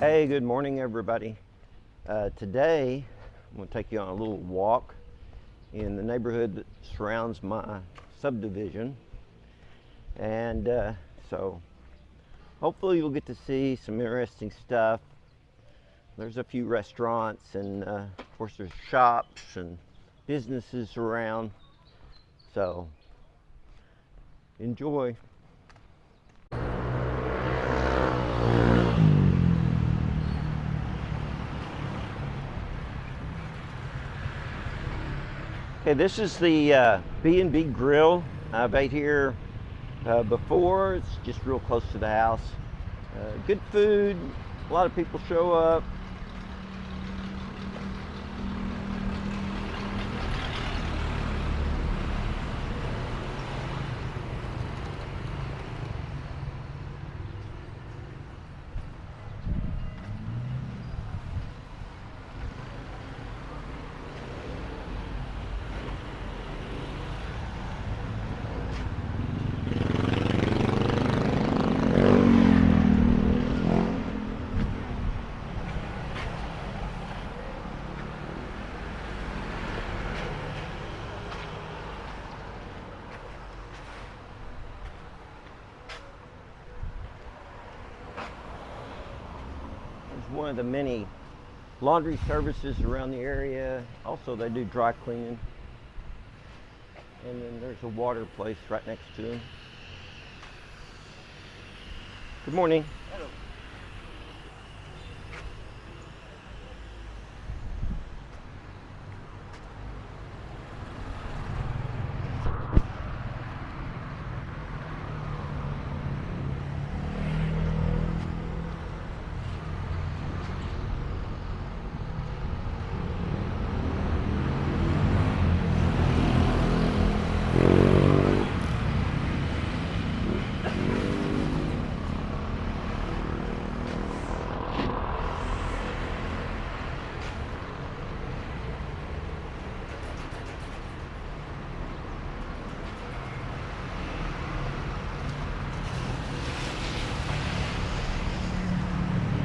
Hey, good morning, everybody. Uh, today, I'm going to take you on a little walk in the neighborhood that surrounds my subdivision. And uh, so, hopefully, you'll get to see some interesting stuff. There's a few restaurants, and uh, of course, there's shops and businesses around. So, enjoy. Okay, this is the uh, B&B Grill. I've ate here uh, before. It's just real close to the house. Uh, good food. A lot of people show up. One of the many laundry services around the area. Also, they do dry cleaning. And then there's a water place right next to them. Good morning.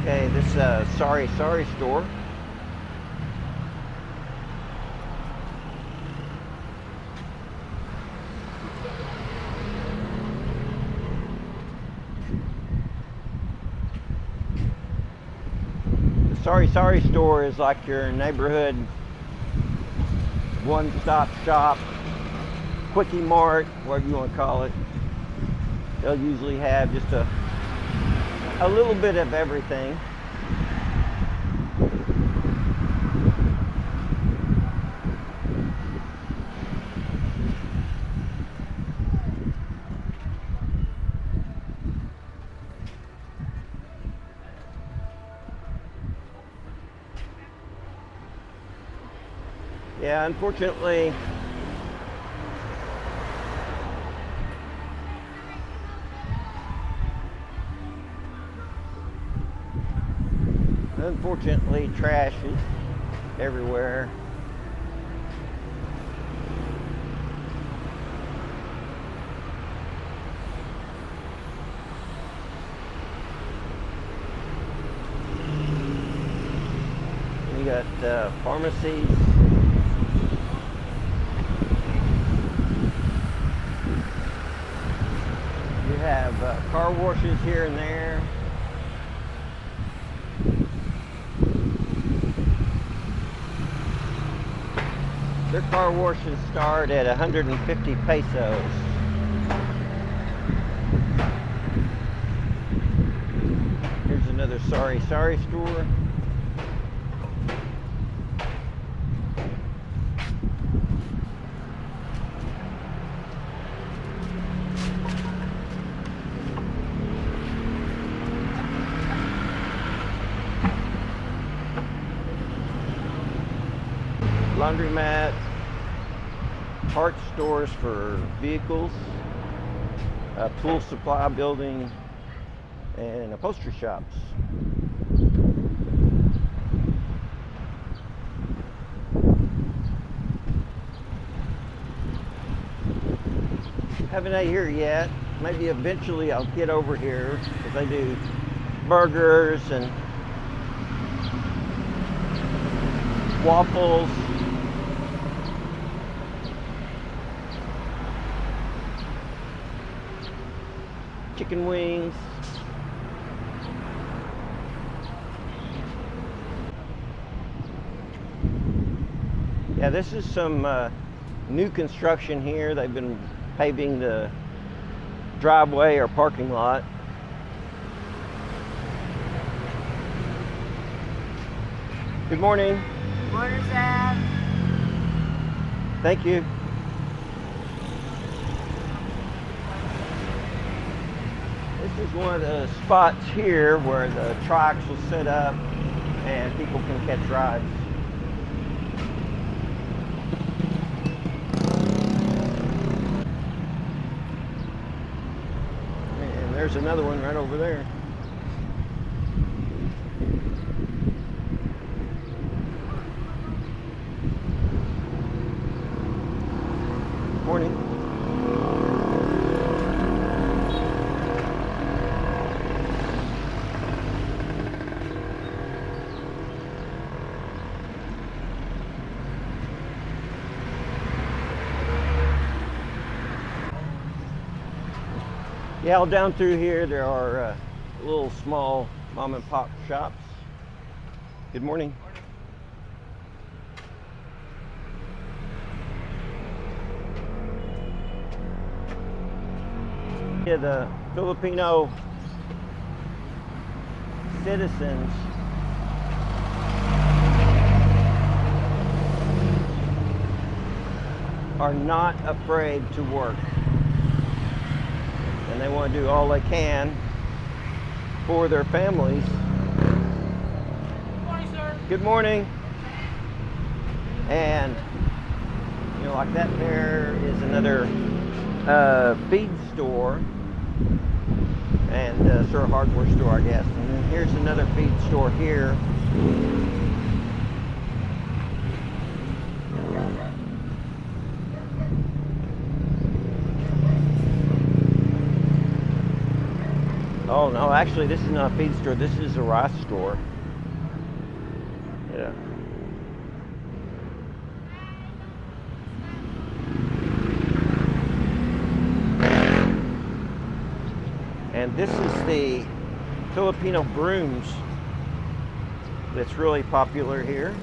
Okay, this uh, sorry sorry store. The sorry sorry store is like your neighborhood one-stop shop, quickie mart, whatever you want to call it. They'll usually have just a a little bit of everything. Yeah, unfortunately, Unfortunately, trash is everywhere. You got uh, pharmacies. You have uh, car washes here and there. Their car washes start at 150 pesos. Here's another sorry sorry store. Laundromat, parts stores for vehicles, a tool supply building, and upholstery shops. Haven't ate here yet. Maybe eventually I'll get over here because they do burgers and waffles. Chicken wings. Yeah, this is some uh, new construction here. They've been paving the driveway or parking lot. Good morning. Morning, Sam. Thank you. This is one of the spots here where the trikes will set up and people can catch rides. And there's another one right over there. Morning. Yeah, down through here there are uh, little small mom and pop shops. Good morning. Yeah, the Filipino citizens are not afraid to work. And they want to do all they can for their families. Good morning, sir. Good morning. And, you know, like that there is another uh, feed store and uh, sort of hardware store, I guess. And then here's another feed store here. Oh no, actually this is not a feed store, this is a rice store. Yeah. And this is the Filipino brooms that's really popular here.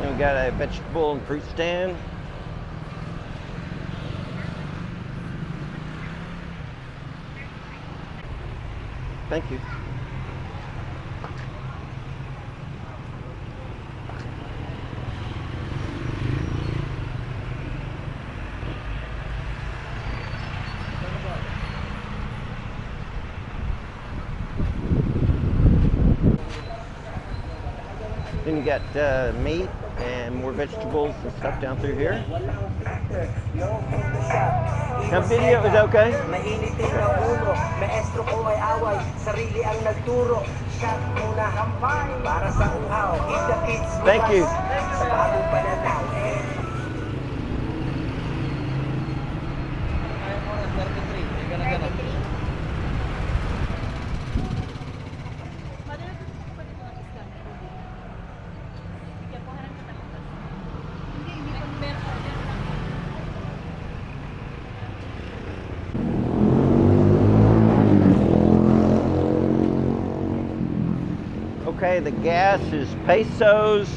And we got a vegetable and fruit stand. Thank you. You got uh, meat and more vegetables and stuff down through here. Now video is okay? Mainitin ang ulo, maestro ko ay away, sarili ang nagturo. Shot muna hampay, para sa uhaw. Eat the kids Thank you. Sa bagong pananaw, Okay, the gas is pesos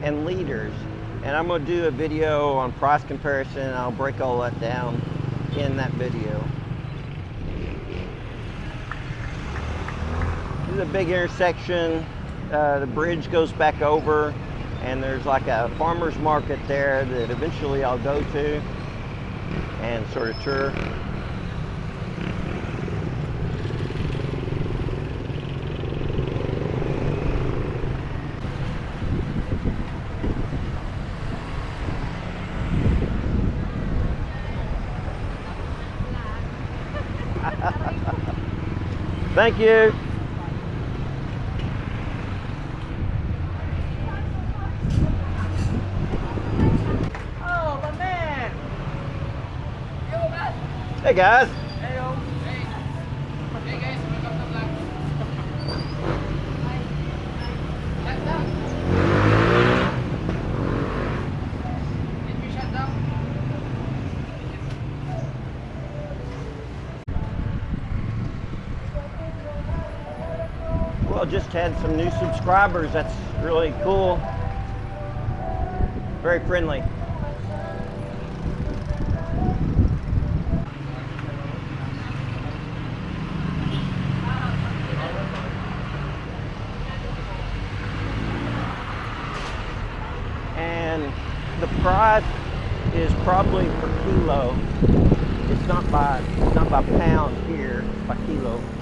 and liters. And I'm to do a video on price comparison. I'll break all that down in that video. This is a big intersection. Uh, the bridge goes back over, and there's like a farmer's market there that eventually I'll go to and sort of tour. Thank you. Oh, my man. Hey, guys. Just had some new subscribers. That's really cool. Very friendly. And the price is probably per kilo. It's not by it's not by pound here, it's by kilo.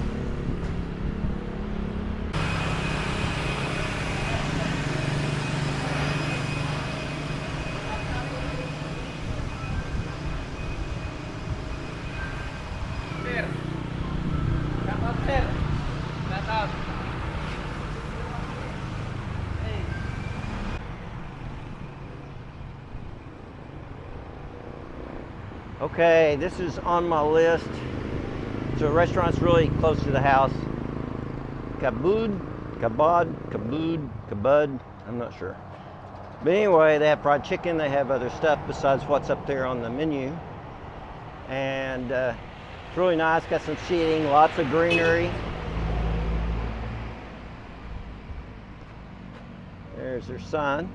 Okay, this is on my list. So restaurant's really close to the house. Kabud, Kabad, Kabud, Kabud, I'm not sure. But anyway, they have fried chicken, they have other stuff besides what's up there on the menu. And uh, it's really nice, got some seating, lots of greenery. There's their sign.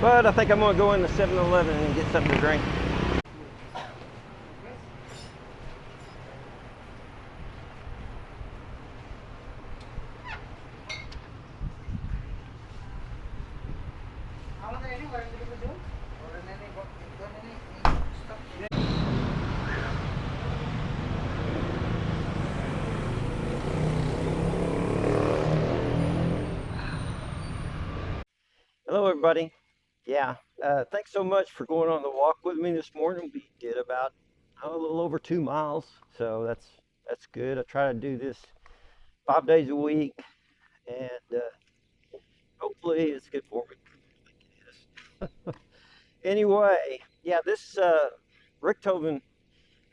But I think I'm gonna go in the 7-Eleven and get something to drink. Hello, everybody. Yeah, uh, thanks so much for going on the walk with me this morning. We did about oh, a little over two miles, so that's that's good. I try to do this five days a week, and uh, hopefully it's good for me. Anyway, yeah, this uh, Richthofen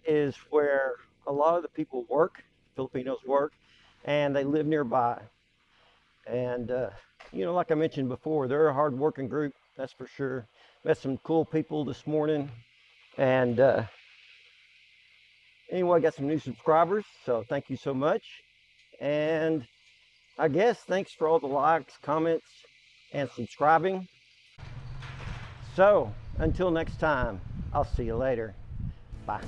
is where a lot of the people work, Filipinos work, and they live nearby. And uh, you know, like I mentioned before, they're a hard working group, that's for sure. Met some cool people this morning. And uh, anyway, I got some new subscribers, so thank you so much. And I guess thanks for all the likes, comments, and subscribing. So until next time, I'll see you later. Bye.